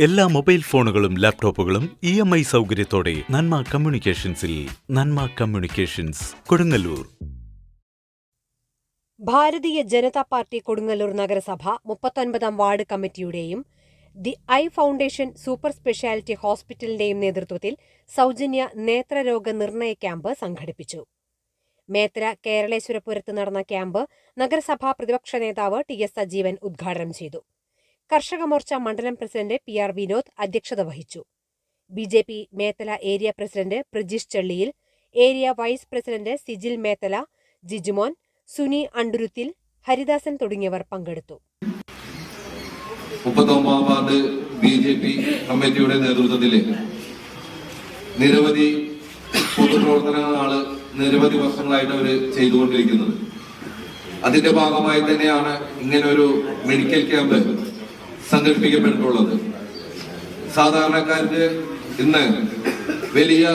എല്ലാ മൊബൈൽ ഫോണുകളും ലാപ്ടോപ്പുകളും ഇ എം ഐ സൗകര്യത്തോടെ നന്മ കമ്മ്യൂണിക്കേഷൻസിൽ നന്മ കമ്മ്യൂണിക്കേഷൻസ് കൊടുങ്ങല്ലൂർ. ഭാരതീയ ജനതാ പാർട്ടി കൊടുങ്ങല്ലൂർ നഗരസഭ മുപ്പത്തൊൻപതാം ward കമ്മിറ്റിയുടെയും the eye foundation super speciality ഹോസ്പിറ്റലിന്റെയും നേതൃത്വത്തിൽ സൗജന്യ നേത്രരോഗ നിർണയ ക്യാമ്പ് സംഘടിപ്പിച്ചു. മേത്ര കേരളേശ്വരപുരത്ത് നടന്ന ക്യാമ്പ് നഗരസഭാ പ്രതിപക്ഷ നേതാവ് ടി എസ് സജീവൻ ഉദ്ഘാടനം ചെയ്തു. കർഷക മോർച്ച മണ്ഡലം പ്രസിഡന്റ് പി ആർ വിനോദ് അധ്യക്ഷത വഹിച്ചു. B J P Methala area president Prajeesh ചെള്ളിയിൽ area vice president Sijil Methala Jijumon Suni അണ്ടുരുത്തിൽ Haridasan തുടങ്ങിയവർ പങ്കെടുത്തു. മുപ്പത്തൊമ്പതാം വാർഡ് ബി ജെ പി കമ്മിറ്റിയുടെ നേതൃത്വത്തിൽ നിരവധി പൊതുപ്രവർത്തനങ്ങളാണ് നിരവധി വർഷങ്ങളായിട്ട് അവർ ചെയ്തുകൊണ്ടിരിക്കുന്നത്. അതിന്റെ ഭാഗമായി തന്നെയാണ് ഇങ്ങനെ ഒരു മെഡിക്കൽ ക്യാമ്പ് സംഘടിപ്പിക്കപ്പെട്ടിട്ടുള്ളത് സാധാരണക്കാരന് ഇന്ന് വലിയ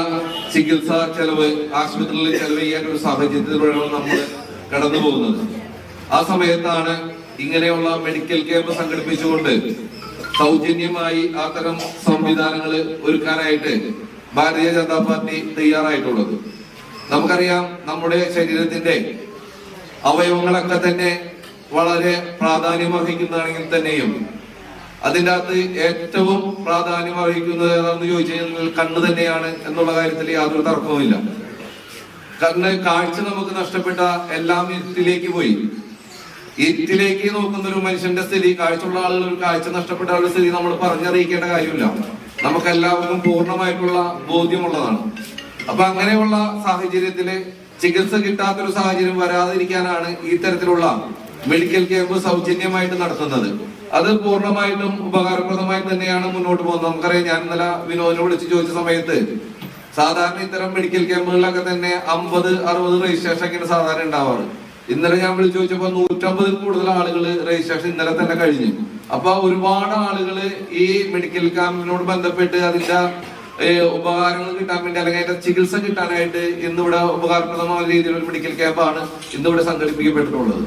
ചികിത്സാ ചെലവ് ആശുപത്രിയിൽ ചെലവ് ചെയ്യാൻ ഒരു സാഹചര്യത്തിലൂടെയാണ് നമ്മൾ കടന്നു പോകുന്നത്. ആ സമയത്താണ് ഇങ്ങനെയുള്ള മെഡിക്കൽ ക്യാമ്പ് സംഘടിപ്പിച്ചുകൊണ്ട് സൗജന്യമായി അത്തരം സംവിധാനങ്ങൾ ഒരുക്കാനായിട്ട് ഭാരതീയ ജനതാ പാർട്ടി തയ്യാറായിട്ടുള്ളത്. നമുക്കറിയാം നമ്മുടെ ശരീരത്തിന്റെ അവയവങ്ങളൊക്കെ തന്നെ വളരെ പ്രാധാന്യം അർഹിക്കുന്നതാണെങ്കിൽ തന്നെയും അതിന്റെ അകത്ത് ഏറ്റവും പ്രാധാന്യം അർഹിക്കുന്നത് ഏതാണെന്ന് ചോദിച്ചു കഴിഞ്ഞാൽ കണ്ണ് തന്നെയാണ് എന്നുള്ള കാര്യത്തിൽ യാതൊരു തർക്കവുമില്ല. കണ്ണ് കാഴ്ച നമുക്ക് നഷ്ടപ്പെട്ട എല്ലാം ഇരുട്ടിലേക്ക് പോയി. ഇരുട്ടിലേക്ക് നോക്കുന്ന ഒരു മനുഷ്യന്റെ സ്ഥിതി കാഴ്ചയുള്ള ആളുകൾ ഒരു കാഴ്ച നഷ്ടപ്പെട്ട ആളുടെ സ്ഥിതി നമ്മൾ പറഞ്ഞറിയിക്കേണ്ട കാര്യമില്ല. നമുക്ക് എല്ലാവർക്കും പൂർണമായിട്ടുള്ള ബോധ്യമുള്ളതാണ്. അപ്പൊ അങ്ങനെയുള്ള സാഹചര്യത്തിൽ ചികിത്സ കിട്ടാത്തൊരു സാഹചര്യം വരാതിരിക്കാനാണ് ഈ തരത്തിലുള്ള മെഡിക്കൽ ക്യാമ്പ് സൗജന്യമായിട്ട് നടത്തുന്നത്. അത് പൂർണമായിട്ടും ഉപകാരപ്രദമായി തന്നെയാണ് മുന്നോട്ട് പോകുന്നത്. നമുക്കറിയാം ഞാൻ ഇന്നലെ വിനോദിനെ വിളിച്ച് ചോദിച്ച സമയത്ത് സാധാരണ ഇത്തരം മെഡിക്കൽ ക്യാമ്പുകളിലൊക്കെ തന്നെ അമ്പത് അറുപത് രജിസ്ട്രേഷൻ ഒക്കെയാണ് സാധാരണ ഉണ്ടാവാറ്. ഇന്നലെ ഞാൻ വിളിച്ചു ചോദിച്ചപ്പോൾ നൂറ്റമ്പതിൽ കൂടുതൽ ആളുകൾ രജിസ്ട്രേഷൻ ഇന്നലെ തന്നെ കഴിഞ്ഞു. അപ്പൊ ഒരുപാട് ആളുകൾ ഈ മെഡിക്കൽ ക്യാമ്പിനോട് ബന്ധപ്പെട്ട് അതിന്റെ ഉപകാരങ്ങൾ കിട്ടാൻ വേണ്ടി അല്ലെങ്കിൽ അതിന്റെ ചികിത്സ കിട്ടാനായിട്ട് ഇന്നിവിടെ ഉപകാരപ്രദമായ രീതിയിലുള്ള മെഡിക്കൽ ക്യാമ്പാണ് ഇന്നിവിടെ സംഘടിപ്പിക്കപ്പെട്ടിട്ടുള്ളത്.